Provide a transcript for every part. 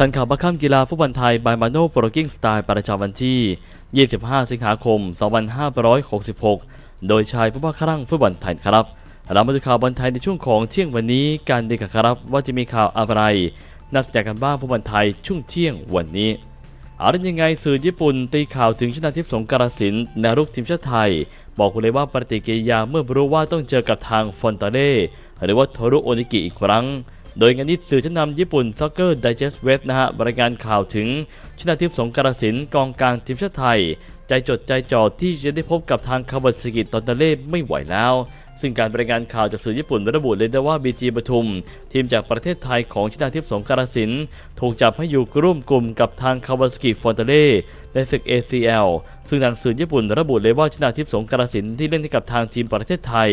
ทันข่าวประค่ำกีฬาฟุตบอลไทยบายมาโนโปรกิ้งสไตล์ประจำวันที่ 25 สิงหาคม 2566 โดยชายผู้ว่าครั่งฟุตบอลไทยครับเรามาดูข่าวบอลไทยในช่วงของเที่ยงวันนี้การดีกันครับว่าจะมีข่าวอะไรน่าสนใจกันบ้างฟุตบอลไทยช่วงเที่ยงวันนี้อาได้ยังไงสื่อญี่ปุ่นตีข่าวถึงชนะทิพย์สงกรสินแนรุกทีมชาติไทย บอกเลยว่าปฏิกิริยาเมื่อรู้ว่าต้องเจอกับทางฟอนตาเล่หรือว่าโทรุโอนิกิอีกครั้ง โดยงานนี้สื่อชั้นนำญี่ปุ่น Soccer Digest Web นะฮะรายงานข่าวถึงชนะทิพย์สงกรสินกองกลางทีมชาติไทย ใจจดใจจ่อที่จะได้พบกับทางคาวาสกิตอนตเล่ไม่ไหวแล้วซึ่งการรายงานข่าวจากสื่อญี่ปุ่นระบุเลยนะว่าบีจีปทุม ทีมจากประเทศไทยของชนาทิพย์สงกรสิน ถูกจับให้อยู่ร่วมกลุ่มกับทางคาวาสกิฟอนเตเล่ ในศึก ACL ซึ่งทางสื่อญี่ปุ่นระบุเลยว่าชนาทิพย์สงกรสินที่เล่นให้กับทางทีมประเทศไทย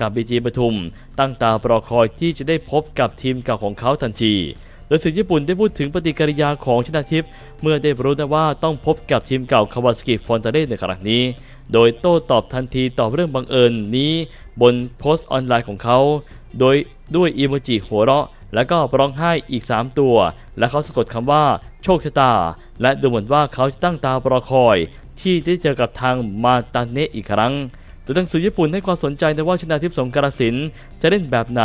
กับบีจีปทุม ตั้งตารอคอยที่จะได้พบกับทีมเก่าของเขาทันทีโดยสื่อญี่ปุ่นได้พูดถึงปฏิกิริยาของชนาทิพย์เมื่อได้รู้นะว่าต้องพบกับทีมเก่าคาวาสกิฟอนเตเล่ในครั้งนี้ โดยโต้ตอบทันทีต่อเรื่องบังเอิญนี้ บนโพสต์ออนไลน์ของเขา โดยด้วยอีโมจิหัวเราะ แล้วก็ร้องไห้อีก 3 ตัว และเขาสะกดคำว่า โชคชะตา และดูเหมือนว่าเขาจะตั้งตารอคอย ที่ได้เจอกับทางมาตาเนะอีกครั้งโดยทางสื่อญี่ปุ่นให้ความสนใจในว่าชนาทิพย์สงกรสินจะเล่นแบบไหน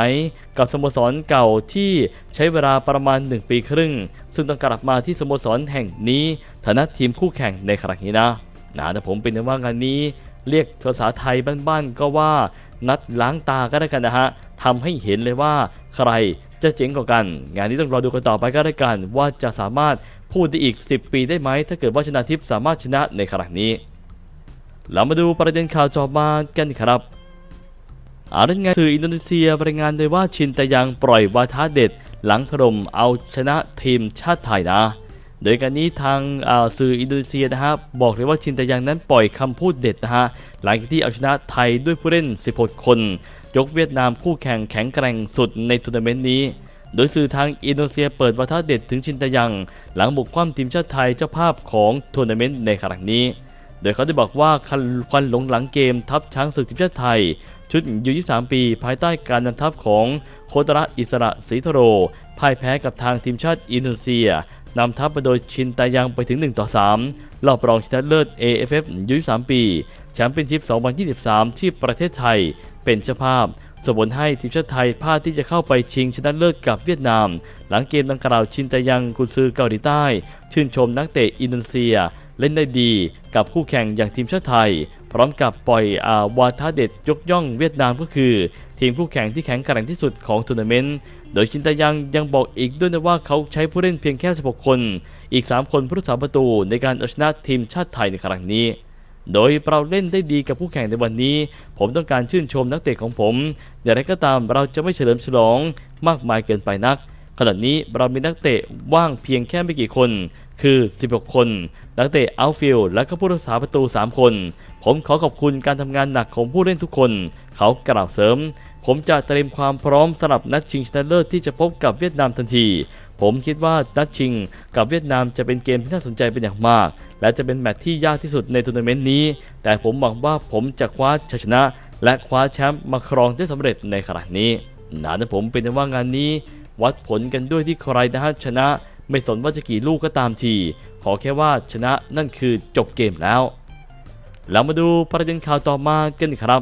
กับสโมสรเก่าที่ใช้เวลาประมาณ 1 ปีครึ่ง ซึ่งต้องกลับมาที่สโมสรแห่งนี้ฐานะทีมคู่แข่งในครั้งนี้นะนะแต่ผมเป็นว่างานนี้ เรียกภาษาไทยบ้านๆก็ว่านัดล้างตาก็ได้กันนะฮะทำให้เห็นเลยว่า ใครจะเจ๋งกว่ากัน งานนี้ต้องรอดูกันต่อไปก็ได้กัน ว่าจะสามารถพูดได้อีก 10 ปีได้ไหม ถ้าเกิดว่าชนะทิพย์สามารถชนะในครั้งนี้ เรามาดูประเด็นข่าวจอบมากันครับอารื่องไงสื่ออินโดนีเซียรายงานโดยว่าชินตะยังปล่อยวาทะเด็ด หลังถล่มเอาชนะทีมชาติไทยนะ โดยการนี้ทางอ่าสื่ออินโดนีเซียนะฮะบอกเลยว่าชินตะยังนั้นปล่อยคำพูดเด็ดนะฮะหลังจากที่เอาชนะไทยด้วยผู้เล่น 16 คน ยกเวียดนามคู่แข่งแข็งแกร่งสุดในทัวร์นาเมนต์นี้ โดยสื่อทางอินโดนีเซียเปิดวาทะเด็ดถึงชินตะยัง หลังบุกคว่ำทีมชาติไทยเจ้าภาพของทัวร์นาเมนต์ในครั้งนี้ โดยเขาได้บอกว่าคันควันหลงหลังเกมทัพช้างศึกทีมชาติไทย ชุดยู23 ปี ภายใต้การนำทัพของโคตระอิสระศรีทโรพ่ายแพ้กับทางทีมชาติอินโดนีเซีย นำทัพมาโดยชินตายังไปถึง 1 ต่อ 3 รอบรองชนะเลิศ AFF ยู23ปี แชมเปี้ยนชิพ 2023 ที่ประเทศไทย เป็นเจ้าภาพส่งผลให้ทีมชาติไทยพลาดที่จะเข้าไปชิงชนะเลิศกับเวียดนาม หลังเกมดังกล่าวชินตายังกุนซือเกาหลีใต้ ชื่นชมนักเตะอินโดนีเซีย เล่นได้ดีกับคู่แข่งอย่างทีมชาติไทย พร้อมกับปล่อยอาวาทะเด็ดยกย่องเวียดนามก็คือ ทีมคู่แข่งที่แข็งแกร่งที่สุดของทัวร์นาเมนต์ โดยชินตายังยังบอกอีกด้วยนะว่าเขาใช้ผู้เล่นเพียงแค่ 16 คน อีก 3 คนผู้รักษาประตูในการเอาชนะทีมชาติไทยในครั้งนี้ โดยเราเล่นได้ดีกับผู้แข่งในวันนี้ ผมต้องการชื่นชมนักเตะของผม อย่างไรก็ตามเราจะไม่เฉลิมฉลองมากมายเกินไปนัก ขณะนี้เรามีนักเตะว่างเพียงแค่ไม่กี่คน คือ 16 คน นักเตะอาท์ฟิลและก็ผู้รักษาประตู 3 คน ผมขอขอบคุณการทำงานหนักของผู้เล่นทุกคน เขากล่าวเสริม ผมจะเตรียมความพร้อมสำหรับนัดชิงชนะเลิศที่จะพบกับเวียดนามทันที ผมคิดว่านัดชิงกับเวียดนามจะเป็นเกมที่น่าสนใจเป็นอย่างมาก และจะเป็นแมตช์ที่ยากที่สุดในทัวร์นาเมนต์นี้ แต่ผมหวังว่าผมจะคว้าชัยชนะ และคว้าแชมป์มาครองได้สำเร็จในครั้งนี้นะนะผมเป็นว่างานนี้ วัดผลกันด้วยที่ใครนะฮะชนะ ไม่สนว่าจะกี่ลูกก็ตามที ขอแค่ว่าชนะนั่นคือจบเกมแล้วเรามาดูประเด็นข่าวต่อมากันครับ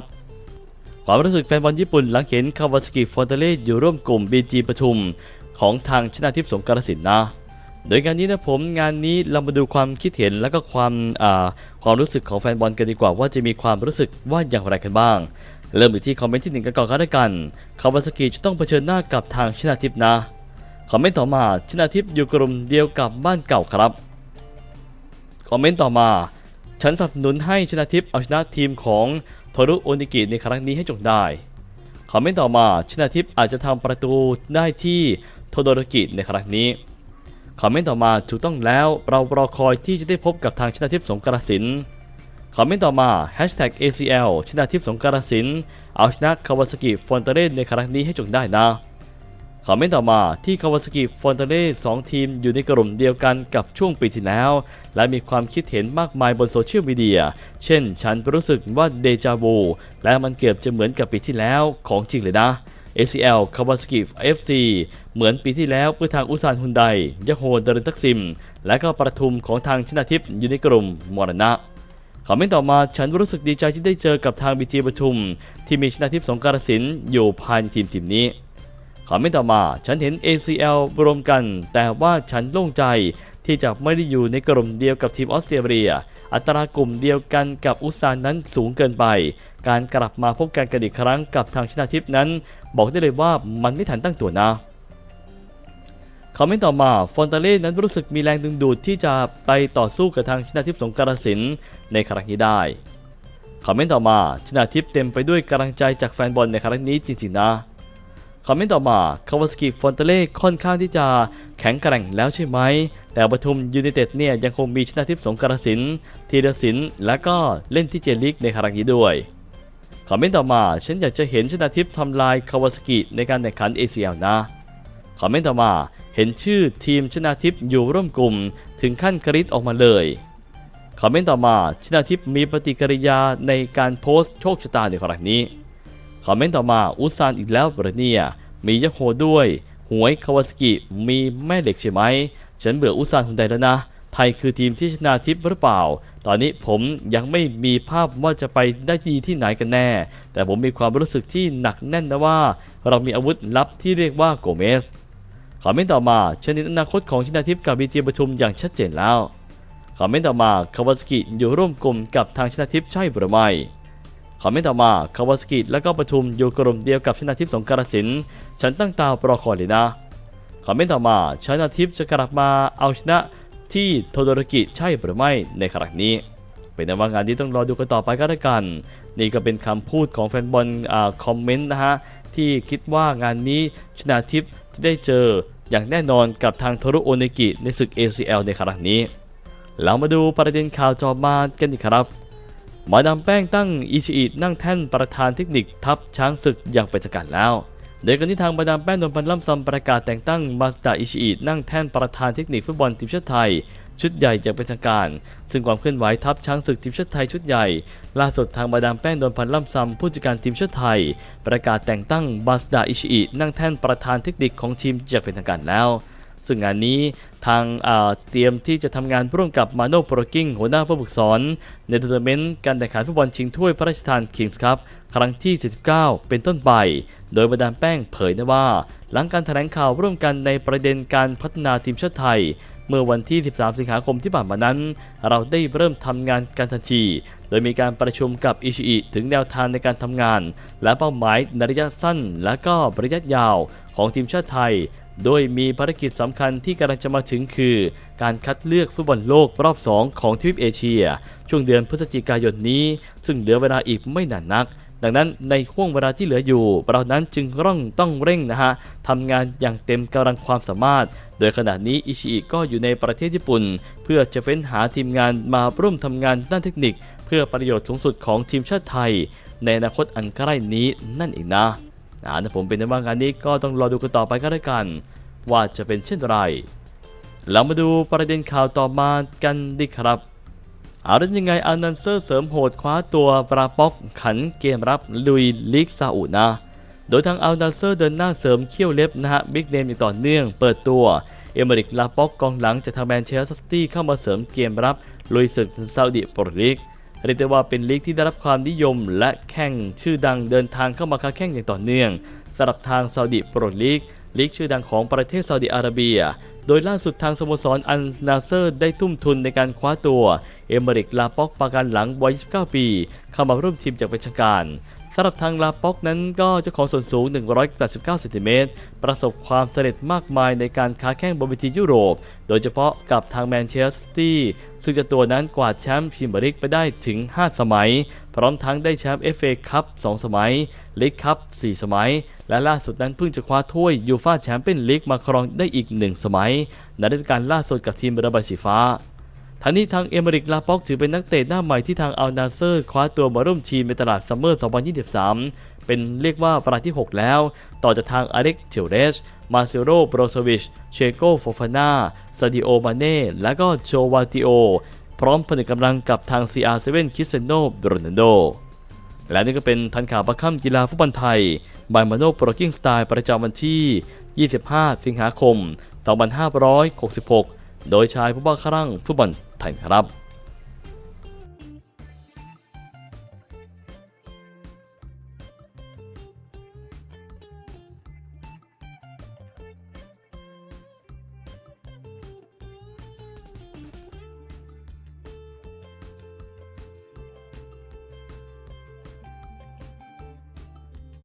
ความรู้สึกแฟนบอลญี่ปุ่นหลังเห็นคาวาสกิฟอนเตเล่อยู่ร่วมกลุ่ม BG ประชุม ของทางชนาทิพย์สงกรสินนะ โดยงานนี้นะผมงานนี้เรามาดูความคิดเห็นและก็ความความรู้สึกของแฟนบอลกันดีกว่าว่าจะมีความรู้สึกว่าอย่างไรกันบ้าง เริ่มไปที่คอมเมนต์ที่หนึ่งกันก่อนก็ได้กันคาวาสกิจะต้องเผชิญหน้ากับทางชนาทิพย์นะคอมเมนต์ต่อมาชนาทิพย์อยู่กลุ่มเดียวกับบ้านเก่าครับคอมเมนต์ต่อมาฉันสนับสนุนให้ชนาทิพย์เอาชนะทีมของ โทรุโอนิกิในครั้งนี้ให้จงได้คอมเมนต์ต่อมาชนาทิพย์อาจจะทำประตูได้ที่โทโดโรกิในครั้งนี้คอมเมนต์ต่อมาถูกต้องแล้วเรารอคอยที่จะได้พบกับทางชนาทิพย์สงกรสินคอมเมนต์ต่อมา hashtag ACL ชนาทิพย์สงกรสินเอาชนะคาวาสกิฟอนเตเรนในครั้งนี้ให้จงได้นะ คอมเมนต์ต่อมาที่คาวาสกิฟอนเตเร่สองทีมอยู่ในกลุ่มเดียวกันกับช่วงปีที่แล้ว และมีความคิดเห็นมากมายบนโซเชียลมีเดีย เช่น ฉันรู้สึกว่าเดจาวูและมันเกือบจะเหมือนกับปีที่แล้วของจริงเลยนะ ACL Kawasaki FC เหมือนปีที่แล้วเพื่อทางอุซานฮุนไดยะโฮเดรินทักซิม และก็ประทุมของทางชนาทิพย์อยู่ในกลุ่มมรณะคอมเมนต์ต่อมาฉันรู้สึกดีใจที่ได้เจอกับทางบีจีปทุม ที่มีชนาทิพย์สงกรสินอยู่ภายในทีมทีมนี้ คอมเมนต์ต่อมา ฉันเห็น ACL รวมกัน แต่ว่าฉันโล่งใจที่จะไม่ได้อยู่ในกลุ่มเดียวกับทีมออสเตรเลีย อัตรากลุ่มเดียวกันกับอุซานนั้นสูงเกินไป การกลับมาพบกันกันอีกครั้งกับทางชนาทิพย์นั้น บอกได้เลยว่ามันไม่ทันตั้งตัวนะคอมเมนต์ต่อมาฟอนตาเล่นั้นรู้สึกมีแรงดึงดูดที่จะไปต่อสู้กับทางชนาทิพย์สงกรสินในครั้งนี้ได้คอมเมนต์ต่อมาชนาทิพย์เต็มไปด้วยกำลังใจจากแฟนบอลในครั้งนี้จริงๆนะ คอมเมนต์ต่อมาคาวาสกิฟอนเตเล่ค่อนข้างที่จะแข็งแกร่งแล้วใช่ไหม แต่ปทุมยูไนเต็ดเนี่ยยังคงมีชนาทิพย์สงกรสินธีรศินและก็เล่นที่เจลิกในครั้งนี้ด้วยคอมเมนต์ต่อมาฉันอยากจะเห็นชนาทิพย์ทำลายคาวาสกิในการแข่งขัน ACL นะคอมเมนต์ต่อมาเห็นชื่อทีมชนาทิพย์อยู่ร่วมกลุ่ม ถึงขั้นกรีดออกมาเลยคอมเมนต์ต่อมาชนาทิพย์มีปฏิกิริยาในการโพสต์โชคชะตาในครั้งนี้ อมเมนต์ต่อมาอุซานอีกแล้วเหรเนีย มียะโฮด้วย หวยคาวาสกิมีแม่เหล็กใช่ไหม ฉันเบื่ออุซานคนใดแล้วนะ ไทยคือทีมที่ชนะทิพย์หรือเปล่า ตอนนี้ผมยังไม่มีภาพว่าจะไปได้ที่ที่ไหนกันแน่ แต่ผมมีความรู้สึกที่หนักแน่นนะว่า เรามีอาวุธลับที่เรียกว่าโกเมสคอมเมนต์ต่อมาชนิดอนาคตของชนาทิพย์กับบีจีประชุมอย่างชัดเจนแล้วคอมเมนต์ต่อมาคาวาสกิอยู่ร่วมกลุ่มกับทางชนาทิพย์ใช่หรือไม่ คอมเมนต์ต่อมาคาวาสกิและก็ประชุมอยู่กลุ่มเดียวกับชนาทิพย์สงกรสินฉันตั้งตารอคอยเลยนะคอมเมนต์ต่อมาชนาทิพย์จะกลับมาเอาชนะที่โทโดรกิใช่หรือไม่ในครั้งนี้ เป็นนว่างานที่ต้องรอดูกันต่อไปก็แล้วกัน นี่ก็เป็นคำพูดของแฟนบอลคอมเมนต์นะฮะที่คิดว่างานนี้ชนาทิพย์จะได้เจออย่างแน่นอนกับทางโทรุโอเนกิในศึก ACL ในครั้งนี้ เรามาดูประเด็นข่าวจอมากันอีกครับ มาดามแป้งตั้งอิชิอินั่งแท่นประธานเทคนิคทัพช้างศึกอย่างเป็นทางการแล้วโดยกันที่ทางมาดามแป้งนนพันล่ำซำประกาศแต่งตั้งมาสดาอิชิอินั่งแท่นประธานเทคนิคฟุตบอลทีมชาติไทย ชุดใหญ่อย่างเป็นทางการ ซึ่งความเคลื่อนไหวทัพช้างศึกทีมชาติไทยชุดใหญ่ล่าสุดทางมาดามแป้งนนพันล่ำซำผู้จัดการทีมชาติไทย ประกาศแต่งตั้งมาสดาอิชิอินั่งแท่นประธานเทคนิคของทีมอย่างเป็นทางการแล้ว ซึ่งงานนี้ทางเตรียมที่จะทำงานร่วมกับมาโนโปรกิ้งหัวหน้าผู้ฝึกสอนในทัวร์นาเมนต์การแข่งขันฟุตบอลชิงถ้วยพระราชทานคิงส์คัพครั้งที่49เป็นต้นไป โดยบรรดาลแป้งเผยนะว่า หลังการแถลงข่าวร่วมกันในประเด็นการพัฒนาทีมชาติไทย เมื่อวันที่ 13 สิงหาคมที่ผ่านมานั้น เราได้เริ่มทำงานกันทันที โดยมีการประชุมกับอิชิอิถึงแนวทางในการทำงาน และเป้าหมายในระยะสั้นและก็ระยะยาวของทีมชาติไทย โดยมีภารกิจสำคัญที่กำลังจะมาถึงคือ การคัดเลือกฟุตบอลโลกรอบ 2 ของทวีปเอเชีย ช่วงเดือนพฤศจิกายนนี้ ซึ่งเหลือเวลาอีกไม่นานนัก ดังนั้นในห่วงเวลาที่เหลืออยู่ เรานั้นจึงร่องต้องเร่งนะฮะทำงานอย่างเต็มกำลังความสามารถ โดยขณะนี้อิชิอิก็อยู่ในประเทศญี่ปุ่น เพื่อจะเฟ้นหาทีมงานมาร่วมทำงานด้านเทคนิค เพื่อประโยชน์สูงสุดของทีมชาติไทย ในอนาคตอันใกล้นี้นั่นเองนะ อ่านะผมเป็นในว่างานนี้ก็ต้องรอดูกันต่อไปก็แล้วกัน ว่าจะเป็นเช่นไร เรามาดูประเด็นข่าวต่อมากันดีครับเอาเป็นยังไงอันนันเซอร์เสริมโหดคว้าตัวปราป๊อกขันเกมรับลุยลีกซาอุนะ โดยทางอัลนันเซอร์เดินหน้าเสริมเขี้ยวเล็บนะฮะบิ๊กเนมอย่างต่อเนื่องเปิดตัวเอเมริกลาป๊อกกองหลังจากทางแมนเชสเตอร์ซิตี้เข้ามาเสริมเกมรับลุยศึกซาอุดิโปรลีก เรียกได้ว่าเป็นลีกที่ได้รับความนิยม และแข่งชื่อดังเดินทางเข้ามาค้าแข่งอย่างต่อเนื่องสำหรับทางซาอุดิโปรลีกลีกชื่อดังของประเทศซาอุดิอาระเบีย โดยล่าสุดทางสโมสรอันนาเซอร์ได้ทุ่มทุนในการคว้าตัว เอเมริกลาป็อกปาการหลังวัย 29 ปี เข้ามาร่วมทีมจากเป็นทางการสำหรับทางลาป็อกนั้นก็เจ้าของส่วนสูง 189เซนติเมตรประสบความสำเร็จมากมายในการค้าแข่งบนเวทียุโรป โดยเฉพาะกับทางแมนเชสเตอร์ซิตี้ซึ่งเจ้าตัวนั้นกวาดแชมป์พรีเมียร์ลีกไปได้ถึง 5 สมัย พร้อมทั้งได้แชมป์เอฟเอคัพ2สมัยลีกคัพ4สมัย และล่าสุดนั้นเพิ่งจะคว้าถ้วยยูฟ่าแชมเปี้ยนลีกมาครองได้อีก 1 สมัยในฤดูกาลล่าสุดกับทีมระบายสีฟ้า ทั้งนี้ทางเอเมริกลาป็อกถือเป็นนักเตะหน้าใหม่ที่ทางอัลนาเซอร์คว้าตัวมาร่วมทีมในตลาดซัมเมอร์ 2023 เป็นเรียกว่าประาที่ 6 แล้ว ต่อจากทางอเล็กเชลเรส มาเซโรโบรโซวิช เชโกโฟฟานาซาดิโอมาเน่ และก็โจวาติโอ พร้อมผนึกกำลังกับทาง CR7 คริสเซโนโรนัลโด และนี่ก็เป็นทันข่าวประค่ำกีฬาฟุตบอลไทยบายมาโนโปรกิ้งสไตล์ประจำวันที่ 25 สิงหาคม 2566 โดยชายผู้บ้าคลั่งฟุตบอล ไทยครับ